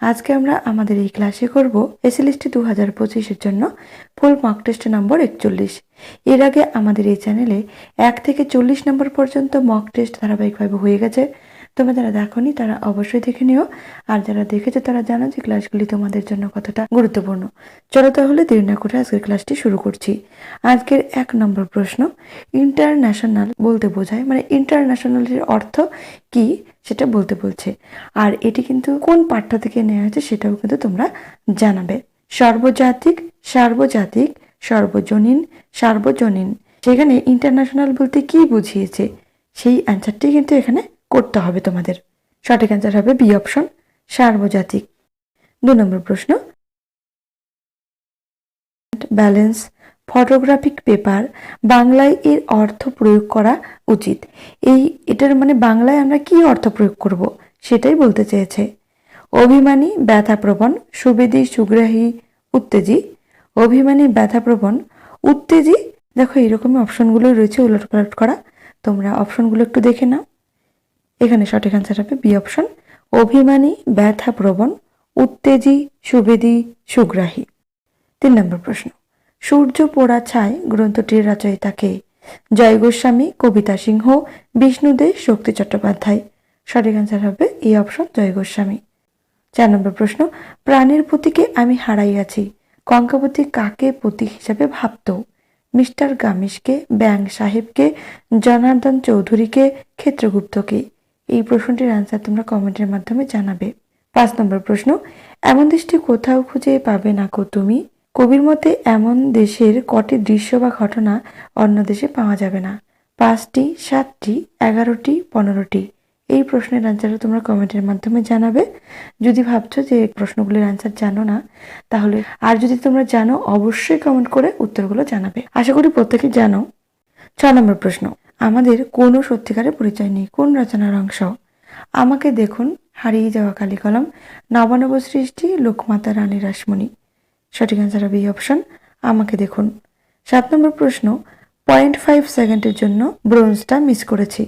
আজকে আমরা আমাদের এই ক্লাসে করব এসএলএসটি দু হাজার পঁচিশের জন্য ফুল মক টেস্ট নম্বর একচল্লিশ। এর আগে আমাদের এই চ্যানেলে এক থেকে চল্লিশ নম্বর পর্যন্ত মক টেস্ট ধারাবাহিকভাবে হয়ে গেছে। তোমরা যারা দেখোনি, তারা অবশ্যই দেখে নিও। আর যারা দেখেছ, তারা জানো যে ক্লাসগুলি তোমাদের জন্য কতটা গুরুত্বপূর্ণ। চলো তাহলে দেরি না করে আজকের ক্লাসটি শুরু করছি। আজকের এক নম্বর প্রশ্ন ইন্টারন্যাশনাল বলতে বোঝায় মানে ইন্টারন্যাশনালের অর্থ কি? সেটা বলতে বলছে। আর এটি কিন্তু কোন পাঠ্য থেকে নেওয়া হয়েছে সেটাও কিন্তু তোমরা জানাবে। সর্বজাতিক, সার্বজাতিক, সর্বজনীন, সার্বজনীন। সেখানে ইন্টারন্যাশনাল বলতে কি বুঝিয়েছে? সেই অ্যান্সারটি কিন্তু এখানে করতে হবে তোমাদের। সঠিক অ্যান্সার হবে বি অপশন সার্বজাতিক। দু নম্বর প্রশ্ন। ব্যালেন্স ফটোগ্রাফিক পেপার বাংলায় এর অর্থ প্রয়োগ করা উচিত। এই, এটার মানে বাংলায় আমরা কি অর্থ প্রয়োগ করব সেটাই বলতে চেয়েছে। অভিমানী, ব্যথাপ্রবণ, সুবেদী, সুগ্রাহী, উত্তেজি। অভিমানী, ব্যথাপ্রবণ, উত্তেজি। দেখো এরকমই অপশনগুলো রয়েছে উলট পালট করা। তোমরা অপশনগুলো একটু দেখে নাও। এখানে সঠিক অ্যান্সার হবে বি অপশন। অভিমানী, ব্যথাপ্রবণ, উত্তেজি, সুবেদী, সুগ্রাহী। তিন নম্বর প্রশ্ন। সূর্য পোড়া ছায় গ্রন্থটির রচয়িতাকে জয় গোস্বামী, কবিতা সিংহ বিষ্ণুদেব শক্তি চট্টোপাধ্যায়। সঠিক অ্যান্সার হবে এই অপশন জয় গোস্বামী। চার নম্বর প্রশ্ন, প্রাণের প্রতীকে আমি হারাইয়াছি, কঙ্কাবতী কাকে প্রতীক হিসাবে ভাবত? মিস্টার গামিশকে ব্যাং সাহেবকে, জনার্দন চৌধুরীকে ক্ষেত্রগুপ্তকে এই প্রশ্নটির আনসার তোমরা কমেন্টের মাধ্যমে জানাবে। পাঁচ নম্বর প্রশ্ন, এমন দৃষ্টি কোথাও খুঁজে পাবে না কো তুমি? কবির মতে এমন দেশের কটি দৃশ্য বা ঘটনা অন্য দেশে পাওয়া যাবে না। পাঁচটি, সাতটি, এগারোটি, পনেরোটি। এই প্রশ্নের আনসারও তোমরা কমেন্টের মাধ্যমে জানাবে। যদি ভাবছ যে প্রশ্নগুলির আনসার জানো না, তাহলে আর যদি তোমরা জানো, অবশ্যই কমেন্ট করে উত্তরগুলো জানাবে। আশা করি প্রত্যেকে জানো। ছ নম্বর প্রশ্ন। আমাদের কোনো সত্যিকারের পরিচয় নেই? কোন রচনার অংশ? আমাকে দেখুন, হারিয়ে যাওয়া কালী কলম নবানব সৃষ্টি, লোকমাতা রানী রাসমণি। সঠিক অ্যান্সার হবে এই অপশন আমাকে দেখুন। সাত নম্বর প্রশ্ন পয়েন্ট ফাইভ সেকেন্ডের জন্য ব্রোঞ্জটা মিস করেছি।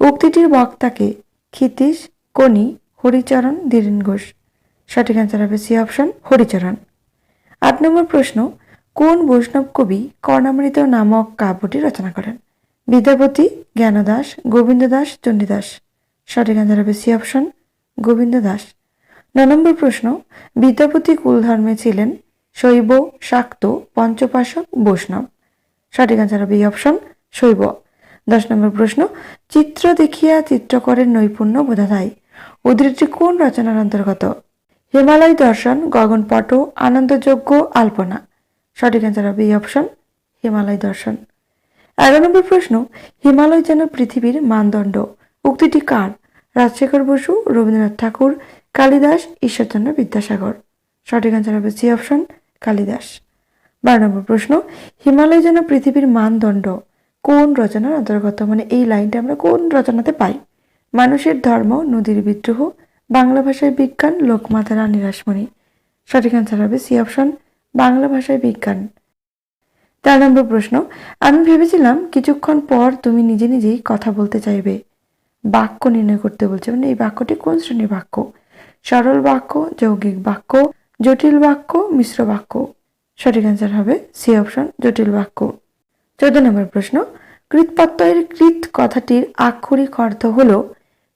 উক্তিটির বক্তাকে ক্ষিতীশ কনি হরিচরণ, ধীরেন ঘোষ। সঠিক অ্যান্সার হবে সি অপশন হরিচরণ। আট নম্বর প্রশ্ন, কোন বৈষ্ণব কবি কর্ণামৃত নামক কাব্যটি রচনা করেন? বিদ্যাপতি, জ্ঞানদাস গোবিন্দ দাস চণ্ডীদাস। সঠিক অ্যান্সার হবে সি অপশন গোবিন্দ দাস ন নম্বর প্রশ্ন, বিদ্যাপতি কুলধর্মে ছিলেন শৈব, শাক্ত পঞ্চপাশক বৈষ্ণব। সঠিক অ্যান্সার হবে এই অপশন শৈব। দশ নম্বর প্রশ্ন, চিত্র দেখিয়া চিত্রকরের নৈপুণ্য বোঝা যায়। উদ্ধৃতি কোন রচনার অন্তর্গত? হিমালয় দর্শন গগনপট আনন্দযোগ্য আলপনা। সঠিক অ্যান্সার হবে এই অপশন হিমালয় দর্শন। এগারো নম্বর প্রশ্ন, হিমালয় যেন পৃথিবীর মানদণ্ড। উক্তিটি কার? রাজশেখর বসু, রবীন্দ্রনাথ ঠাকুর, কালিদাস, ঈশ্বরচন্দ্র বিদ্যাসাগর। সঠিক অ্যান্সার হবে সি অপশন কালিদাস। বারো নম্বর প্রশ্ন, হিমালয় যেন পৃথিবীর মানদণ্ড, কোন রচনার অন্তর্গত? মানে এই লাইনটা আমরা কোন রচনাতে পাই? মানুষের ধর্ম, নদীর বিদ্রোহ, বাংলা ভাষায় বিজ্ঞান, লোকমাতা রানী রাসমণি সঠিক অ্যান্সার হবে সি অপশন বাংলা ভাষায় বিজ্ঞান। চার নম্বর প্রশ্ন, আমি ভেবেছিলাম কিছুক্ষণ পর তুমি নিজে নিজেই কথা বলতে চাইবে। বাক্য নির্ণয় করতে বলছে। মানে এই বাক্যটি কোন শ্রেণির বাক্য? সরল বাক্য, যৌগিক বাক্য জটিল বাক্য, মিশ্র বাক্য। সঠিক অ্যান্সার হবে সি অপশন জটিল বাক্য। চোদ্দ নম্বর প্রশ্ন কৃতপ্রত্যয়ের কৃত কথাটির আক্ষরিক অর্থ হল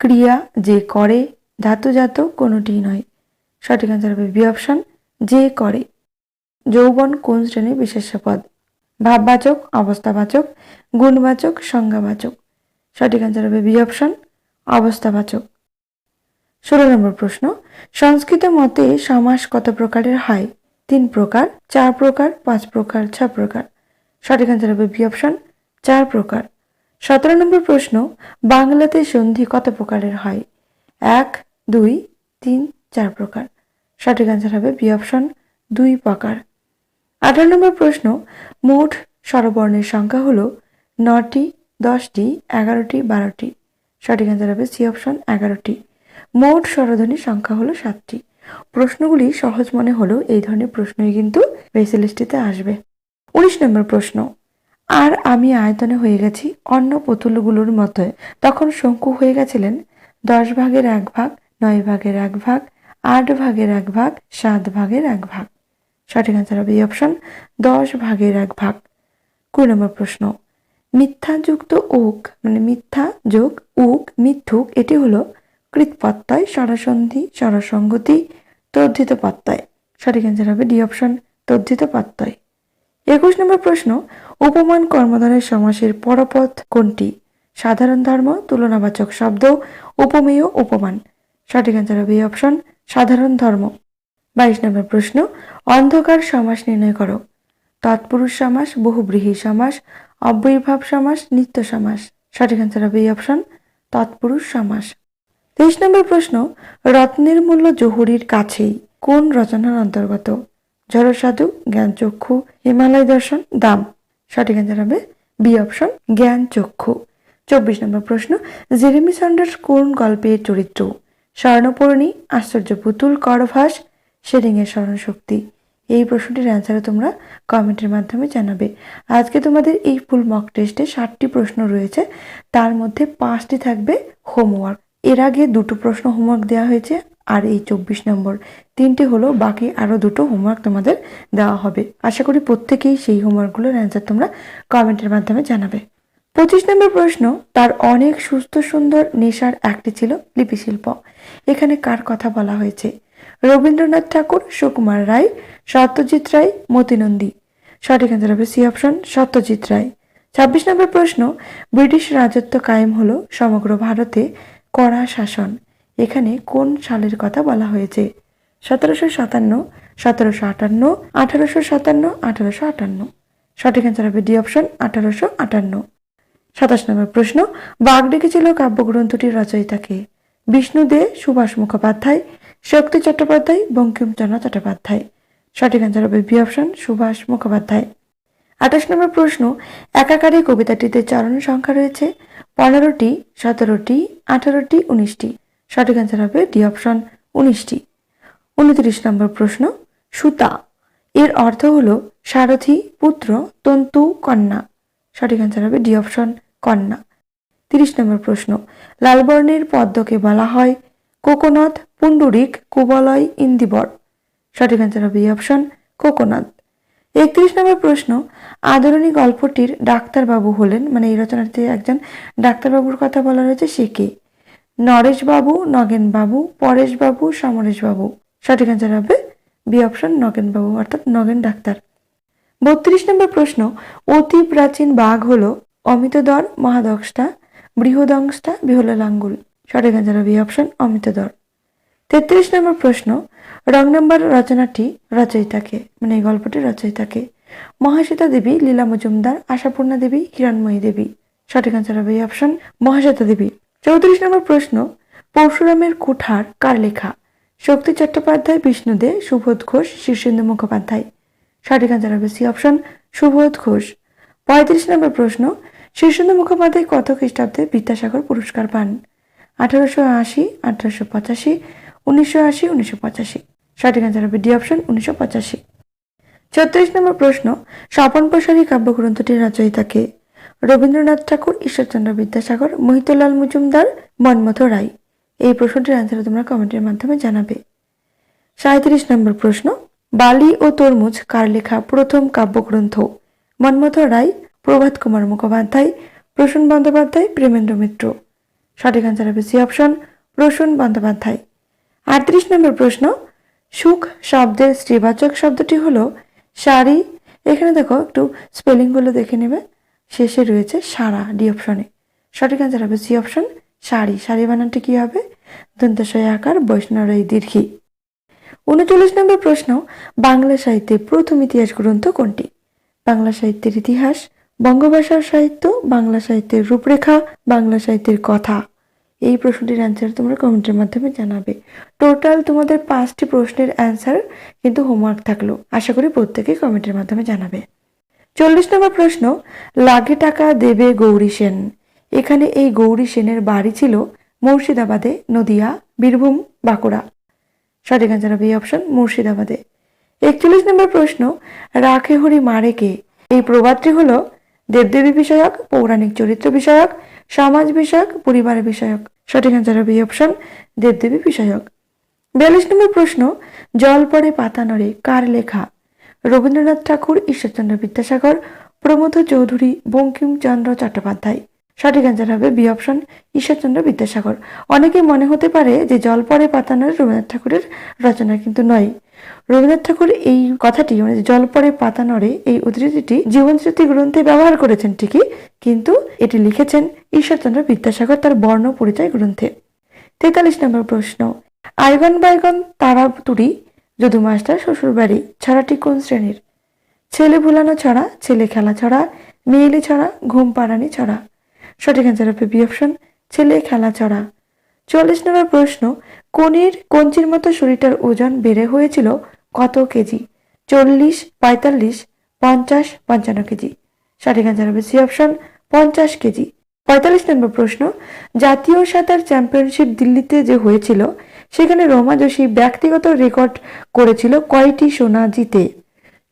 ক্রিয়া যে করে, ধাতুজাত কোনোটি নয়। সঠিক অ্যান্সার হবে বি অপশন যে করে। যৌবন কোন শ্রেণির বিশেষ্য পদ? ভাববাচক, অবস্থাবাচক, গুণবাচক, সংজ্ঞাবাচক। সঠিক অ্যান্সার হবে বি অপশন অবস্থাবাচক। ষোলো নম্বর প্রশ্ন, সংস্কৃত মতে সমাস কত প্রকারের হয়? তিন প্রকার, চার প্রকার, পাঁচ প্রকার, ছ প্রকার। সঠিক অ্যান্সার হবে বি অপশন চার প্রকার। সতেরো নম্বর প্রশ্ন, বাংলাতে সন্ধি কত প্রকারের হয়? এক, দুই, তিন, চার প্রকার। সঠিক অ্যান্সার হবে বি অপশন দুই প্রকার। আঠারো নম্বর প্রশ্ন, মোট স্বরবর্ণের সংখ্যা হল নটি, দশটি, এগারোটি, বারোটি। সঠিক অ্যান্সার হবে সি অপশন এগারোটি। মোট স্বরধ্বনির সংখ্যা হলো সাতটি। প্রশ্নগুলি সহজ মনে হলেও এই ধরনের প্রশ্নই কিন্তু ভেসেলিস্টিতে আসবে। উনিশ নম্বর প্রশ্ন, আর আমি আয়তনে হয়ে গেছি অন্য পুতুলগুলোর মতো তখন শঙ্কু হয়ে গেছিলেন। দশ ভাগের এক ভাগ, নয় ভাগের এক ভাগ, আট ভাগের এক ভাগ, সাত ভাগের এক ভাগ। সঠিক অ্যান্সার হবে এই অপশন দশ ভাগের এক ভাগ। কুড়ি নম্বর প্রশ্ন, মিথ্যাযুক্ত উক মানে মিথ্যা যোগ উক, মিথ্যুক, এটি হলো কৃতপত্তয় সরাসন্ধি সরসঙ্গতি তর্ধিত পাত্তায়। সঠিক অ্যান্সার হবে ডি অপশন তর্ধিত পত্তয়। একুশ নম্বর প্রশ্ন, উপমান কর্মধারের সমাসের পরপথ কোনটি? সাধারণ ধর্ম, তুলনাবাচক শব্দ, উপমেয়, উপমান। সঠিক অ্যান্সার হবে অপশন সাধারণ ধর্ম। বাইশ নম্বর প্রশ্ন, অন্ধকার সমাস নির্ণয় করো। তৎপুরুষ সমাস, বহুব্রীহি সমাস, অব্যয়ীভাব সমাস, নিত্য সমাস। সঠিক অ্যান্সার হবে এই অপশন তৎপুরুষ সমাস। তেইশ নম্বর প্রশ্ন, রত্নের মূল্য জহুরির কাছেই কোন রচনার অন্তর্গত? জড়সাধু জ্ঞান চক্ষু হিমালয় দর্শন, দাম। সঠিক অ্যান্সার হবে বি অপশন জ্ঞান চক্ষু চব্বিশ নম্বর প্রশ্ন, জেরেমি সন্ডার্স কোন গল্পের চরিত্র? স্বর্ণপূর্ণী, আশ্চর্য পুতুল, করভাস, শেরিংয়ের স্মরণশক্তি এই প্রশ্নটির অ্যান্সারও তোমরা কমেন্টের মাধ্যমে জানাবে। আজকে তোমাদের এই ফুল মক টেস্টে ষাটটি প্রশ্ন রয়েছে, তার মধ্যে পাঁচটি থাকবে হোমওয়ার্ক এর আগে দুটো প্রশ্ন হোমওয়ার্ক দেওয়া হয়েছে, আর এই চব্বিশ নম্বর তিনটে হলো, বাকি আরও দুটো হোমওয়ার্ক তোমাদের দেওয়া হবে। আশা করি প্রত্যেকেই সেই হোমওয়ার্কগুলোর অ্যান্সার তোমরা কমেন্টের মাধ্যমে জানাবে। পঁচিশ নম্বর প্রশ্ন, তার অনেক সুস্থ, সুন্দর, নেশার একটি ছিল লিপিশিল্প। এখানে কার কথা বলা হয়েছে? রবীন্দ্রনাথ ঠাকুর, সুকুমার রায়, সত্যজিৎ রায়, মতিনন্দী। সঠিক অ্যান্সার হবে সি অপশন সত্যজিৎ রায়। ছাব্বিশ নম্বর প্রশ্ন, ব্রিটিশ রাজত্ব কায়েম হলো সমগ্র ভারতে কড়া শাসন। এখানে কোন সালের কথা বলা হয়েছে? সতেরোশো সাতান্ন, সতেরোশো আটান্ন, আঠারোশো সাতান্ন, আঠারোশো আটান্ন। সঠিক অ্যান্সার হবে ডি অপশন আঠারোশো আটান্ন। সাতাশ নম্বর প্রশ্ন, বাঘ ডেকেছিল কাব্যগ্রন্থটির রচয়িতাকে। বিষ্ণু দে, সুভাষ মুখোপাধ্যায়, শক্তি চট্টোপাধ্যায়, বঙ্কিমচন্দ্র চট্টোপাধ্যায়। সঠিক অ্যান্সার হবে বি অপশন সুভাষ মুখোপাধ্যায়। আঠাশ নম্বর প্রশ্ন, একাকারী কবিতাটিতে চরণ সংখ্যা রয়েছে? পনেরোটি, সতেরোটি, আঠারোটি, উনিশটি। সঠিক অ্যান্সার হবে ডি অপশন উনিশটি। উনত্রিশ নম্বর প্রশ্ন, সুতা। এর অর্থ হলো সারথি, পুত্র, তন্তু, কন্যা। সঠিক অ্যান্সার হবে ডি অপশন কন্যা। তিরিশ নম্বর প্রশ্ন, লালবর্ণের পদ্মকে বলা হয় কোকোনাথ পুণ্ডরিক কুবলয় ইন্দিবর। সঠিক অ্যান্সার হবে এই অপশন কোকোনাথ। একত্রিশ নম্বর প্রশ্ন, আদরণী গল্পটির ডাক্তারবাবু হলেন মানে এই রচনাটিতে একজন ডাক্তারবাবুর কথা বলা রয়েছে সে কে? নরেশবাবু, নগেনবাবু, পরেশবাবু, সমরেশবাবু। সঠিক অ্যান্সার হবে বি অপশন নগেনবাবু, অর্থাৎ নগেন ডাক্তার। বত্রিশ নম্বর প্রশ্ন, অতি প্রাচীন বাঘ হল অমিতদর মহাদংষ্টা বৃহদংষ্টা বিহলাঙ্গুল সঠিক অ্যান্সার হবে অপশন অমিতদর। তেত্রিশ নম্বর প্রশ্ন, রং নম্বর রচনাটি রচয়িতাকে মানে এই গল্পটির রচয়িতাকে। মহাশ্বেতা দেবী লীলা মজুমদার, আশাপূর্ণা দেবী, হিরণময়ী দেবী। সঠিক অ্যান্সার হবে এই অপশন মহাশ্বেতা দেবী। চৌত্রিশ নম্বর প্রশ্ন, পরশুরামের কুঠার কার লেখা? শক্তি চট্টোপাধ্যায়, বিষ্ণু দে, সুবোধ ঘোষ, শীর্ষেন্দু মুখোপাধ্যায়। সঠিক অ্যান্সার হবে সি অপশন সুবোধ ঘোষ। পঁয়ত্রিশ নম্বর প্রশ্ন, শীর্ষেন্দু মুখোপাধ্যায় কত খ্রিস্টাব্দে বিদ্যাসাগর পুরস্কার পান? আঠারোশো আশি, আঠারোশো পঁচাশি উনিশশো আশি, উনিশশো পঁচাশি। সঠিক অ্যান্সার ডি অপশন উনিশশো পঁচাশি। ছত্রিশ নম্বর প্রশ্ন, স্বপন প্রসারী কাব্যগ্রন্থটির রচয়িতাকে রবীন্দ্রনাথ ঠাকুর, ঈশ্বরচন্দ্র বিদ্যাসাগর, মহিতলাল মজুমদার, মনমথ রায়। এই প্রশ্নটির অ্যান্সার তোমরা কমেন্টের মাধ্যমে জানাবে। সাঁত্রিশ নম্বর প্রশ্ন, বালি ও তরমুজ কার লেখা প্রথম কাব্যগ্রন্থ? মনমথ রায়, প্রভাত কুমার মুখোপাধ্যায়, প্রসূন বন্দ্যোপাধ্যায়, প্রেমেন্দ্র মিত্র। সঠিক অ্যান্সার হবে সি অপশন প্রসূন বন্দ্যোপাধ্যায়। আটত্রিশ নম্বর প্রশ্ন, সুখ শব্দের স্ত্রীবাচক শব্দটি হলো শাড়ি এখানে দেখো একটু স্পেলিংগুলো দেখে নেবে। শেষে রয়েছে সারা ডি অপশনে সঠিক অ্যান্সার হবে সি অপশন শাড়ি শাড়ি বানানটি কী হবে? দন্তশয় আকার, বৈষ্ণবী দীর্ঘী। উনচল্লিশ নম্বর প্রশ্ন, বাংলা সাহিত্যের প্রথম ইতিহাস গ্রন্থ কোনটি? বাংলা সাহিত্যের ইতিহাস, বঙ্গভাষার সাহিত্য, বাংলা সাহিত্যের রূপরেখা, বাংলা সাহিত্যের কথা। এই প্রশ্নটির অ্যান্সার তোমরা কমেন্টের মাধ্যমে জানাবে। টোটাল তোমাদের পাঁচটি প্রশ্নের অ্যান্সার কিন্তু হোমওয়ার্ক থাকল। আশা করি প্রত্যেকেই কমেন্টের মাধ্যমে জানাবে। চল্লিশ নম্বর প্রশ্ন লাগে টাকা দেবে গৌরী সেন। এখানে এই গৌরী সেনের বাড়ি ছিল মুর্শিদাবাদে, নদিয়া, বীরভূম, বাঁকুড়া। সঠিক অ্যান্সার হবে এই অপশন মুর্শিদাবাদে। একচল্লিশ নম্বর প্রশ্ন রাখে হরি মারে কে? এই প্রবাদটি হলো দেবদেবী বিষয়ক, পৌরাণিক চরিত্র বিষয়ক সমাজ বিষয়ক পরিবার বিষয়ক। সঠিক অ্যান্সার হবে অপশন দেবদেবী বিষয়ক। বিয়াল্লিশ নম্বর প্রশ্ন, জল পড়ে পাতা নড়ে, কার লেখা? রবীন্দ্রনাথ ঠাকুর, ঈশ্বরচন্দ্র বিদ্যাসাগর, প্রমোদ চৌধুরী বঙ্কিমচন্দ্র চট্টোপাধ্যায়। সঠিক অ্যান্সার হবে বি অপশন ঈশ্বরচন্দ্র বিদ্যাসাগর। অনেকে মনে হতে পারে যে জল পড়ে পাতা নড়ে রবীন্দ্রনাথ ঠাকুরের রচনা কিন্তু নয়। রবীন্দ্রনাথ ঠাকুর এই কথাটি মানে জল পড়ে পাতা নড়ে, এই উদ্ধৃতিটি জীবন স্মৃতি গ্রন্থে ব্যবহার করেছেন ঠিকই, কিন্তু এটি লিখেছেন ঈশ্বরচন্দ্র বিদ্যাসাগর তার বর্ণ পরিচয় গ্রন্থে। তেতাল্লিশ নম্বর প্রশ্ন, আইগন বাইগন তারাতুরি যদু মাস্টার শ্বশুর বাড়ি, ছড়াটি কোন শ্রেণির? ছেলে ভুলানো ছড়া, ছেলে খেলা ছড়া, মেয়েলি ছড়া, ঘুম পাড়ানি ছড়া। সঠিক অ্যান্সার হবে বি অপশন, ছেলে খেলা ছড়া। চল্লিশ নম্বর প্রশ্ন, কোনির কঞ্চির মতো শরীরটার ওজন বেড়ে হয়েছিল কত কেজি? চল্লিশ, পঁয়তাল্লিশ, পঞ্চাশ, পঞ্চান্ন কেজি। সঠিক অ্যান্সার হবে সি অপশন, পঞ্চাশ কেজি। পঁয়তাল্লিশ নম্বর প্রশ্ন, জাতীয় সাঁতার চ্যাম্পিয়নশিপ দিল্লিতে যে হয়েছিল, সেখানে রোমা যোশী ব্যক্তিগত রেকর্ড করেছিল কয়টি সোনা জিতে?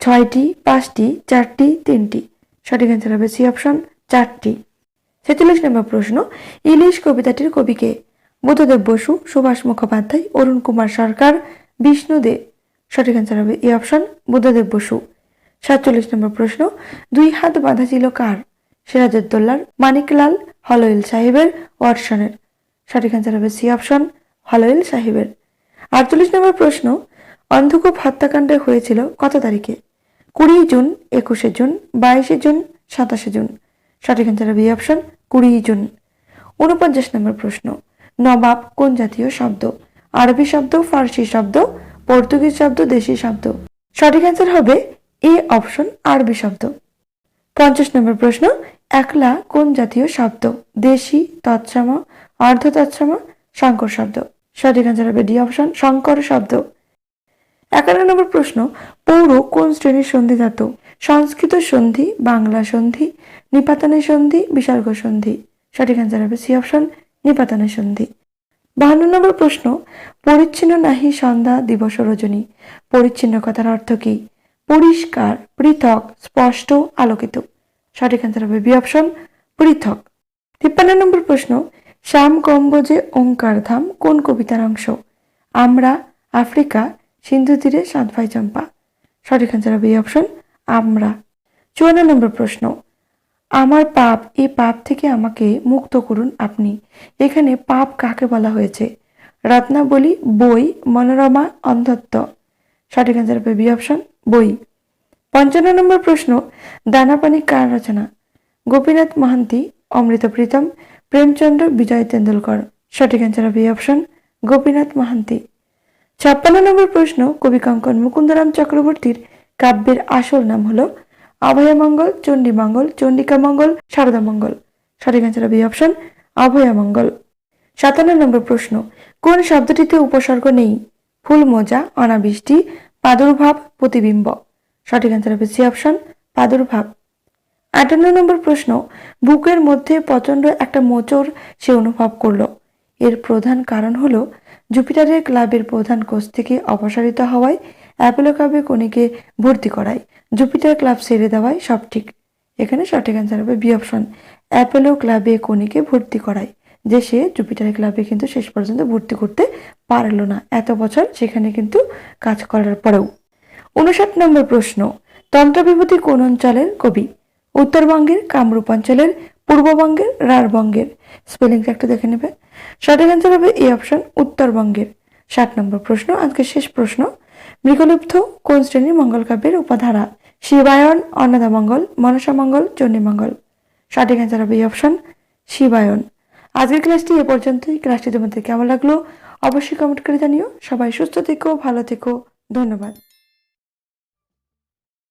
ছয়টি, পাঁচটি, চারটি, তিনটি। সঠিক অ্যান্সার হবে সি অপশন, চারটি। ছেচল্লিশ নম্বর প্রশ্ন, ইলিশ কবিতাটির কবিকে বুদ্ধদেব বসু, সুভাষ মুখোপাধ্যায়, অরুণ কুমার সরকার, বিষ্ণু দে সঠিক অ্যান্সার হবে এই অপশন বুদ্ধদেব বসু। সাতচল্লিশ নম্বর প্রশ্ন, দুই হাত বাঁধা ছিল কার? সিরাজউদ্দৌলার, মানিকলাল হলইল সাহেবের, ওয়াটসনের। সঠিক অ্যান্সার হবে সি অপশন হলইল সাহেবের। আটচল্লিশ নম্বর প্রশ্ন, অন্ধকূপ হত্যাকাণ্ড হয়েছিল কত তারিখে? কুড়ি জুন, একুশে জুন, বাইশে জুন, সাতাশে জুন। সঠিক অ্যান্সার হবে অপশন কুড়ি জুন। উনপঞ্চাশ নম্বর প্রশ্ন নবাব কোন জাতীয় শব্দ? আরবি শব্দ, ফার্সি শব্দ, পর্তুগিজ শব্দ, দেশি শব্দ। সঠিক অ্যান্সার হবে এ অপশন আরবি শব্দ। পঞ্চাশ নম্বর প্রশ্ন, একলা কোন জাতীয় শব্দ? দেশি, তৎসম অর্ধ তৎসম শঙ্কর শব্দ। সঠিক অ্যান্সার হবে ডি অপশন শঙ্কর শব্দ। একান্ন নম্বর প্রশ্ন, পৌর কোন শ্রেণির সন্ধি ধাতু? সংস্কৃত সন্ধি, বাংলা সন্ধি, নিপাতনের সন্ধি, বিসর্গ সন্ধি। সঠিক অ্যান্সার হবে সি অপশন নিপাতনের সন্ধি। বাহান্ন নম্বর প্রশ্ন, পরিচ্ছিন্ন নাহি সন্ধ্যা দিবস রজনী। পরিচ্ছিন্ন কথার অর্থ কি? পরিষ্কার, পৃথক, স্পষ্ট, আলোকিত। সঠিক অ্যান্সার হবে বি অপশন পৃথক। তিপ্পান্ন নম্বর প্রশ্ন, শ্যাম কম্বোজে ওঙ্কার ধাম কোন কবিতার অংশ? আমরা, আফ্রিকা, সিন্ধু তীরে সাত ভাই চম্পা। সঠিক অ্যান্সার হবে অপশন আমরা। চুয়ান্ন নম্বর প্রশ্ন আমার পাপ এই পাপ থেকে আমাকে মুক্ত করুন আপনি। এখানে পাপ কাকে বলা হয়েছে? রত্নাবলী, বই, মনোরমা, অন্ধত্ব। সঠিক অ্যান্সার হবে বি অপশন বই। পঞ্চান্ন নম্বর প্রশ্ন দানাপানি কার রচনা? গোপীনাথ মহান্তি, অমৃত প্রীতম, প্রেমচন্দ্র বিজয় তেন্ডুলকর। সঠিক অ্যান্সার হবে অপশন গোপীনাথ মহান্তি। ছাপ্পান্ন নম্বর প্রশ্ন, কবি কঙ্কন মুকুন্দরাম চক্রবর্তীর কাব্যের আসল নাম হলো অভয়মঙ্গল, চণ্ডীমঙ্গল সারদা মঙ্গল সঠিক অ্যান্সার হবে অপশন অভয়মঙ্গল। সাতান্ন নম্বর প্রশ্ন, কোন শব্দটিতে উপসর্গ নেই? ফুল মোজা, অনাবৃষ্টি, প্রাদুর্ভাব, প্রতিবিম্ব। সঠিক অ্যান্সার হবে সি অপশন প্রাদুর্ভাব। আটান্ন নম্বর প্রশ্ন, বুকের মধ্যে প্রচণ্ড একটা মোচড় সে অনুভব করল। এর প্রধান কারণ হলো জুপিটারের ক্লাবের প্রধান কোচ থেকে অপসারিত হওয়ায় অ্যাপোলো ক্লাবে কনিকে ভর্তি করায়। জুপিটার ক্লাব ছেড়ে দেওয়ায় সব ঠিক। এখানে সঠিক অ্যান্সার হবে বি অপশন অ্যাপোলো ক্লাবে কনিকে ভর্তি করায় যে সে জুপিটার ক্লাবে কিন্তু শেষ পর্যন্ত ভর্তি করতে পারল না। এত বছর সেখানে কিন্তু কাজ করার পরেও। উনষাট নম্বর প্রশ্ন, তন্ত্রবিভূতি কোন অঞ্চলের কবি? উত্তরবঙ্গের কামরূপ অঞ্চলের পূর্ববঙ্গের রাঢ়বঙ্গের স্পেলিংটা একটু দেখে নেবে। সঠিক অ্যান্সার হবে এই অপশন উত্তরবঙ্গের। ষাট নম্বর প্রশ্ন আজকে শেষ প্রশ্ন মৃগলুপ্ত কোন শ্রেণির মঙ্গল কাব্যের উপাধারা। শিবায়ন, অন্নদা মঙ্গল, মনসা মঙ্গল সঠিক অ্যান্সার হবে এই অপশন শিবায়ন। আজকের ক্লাসটি এ পর্যন্তই। ক্লাসটি তোমাদের কেমন লাগল? অবশ্যই কমেন্ট করে জানিও। সবাই সুস্থ থেকো, ভালো থেকো। ধন্যবাদ।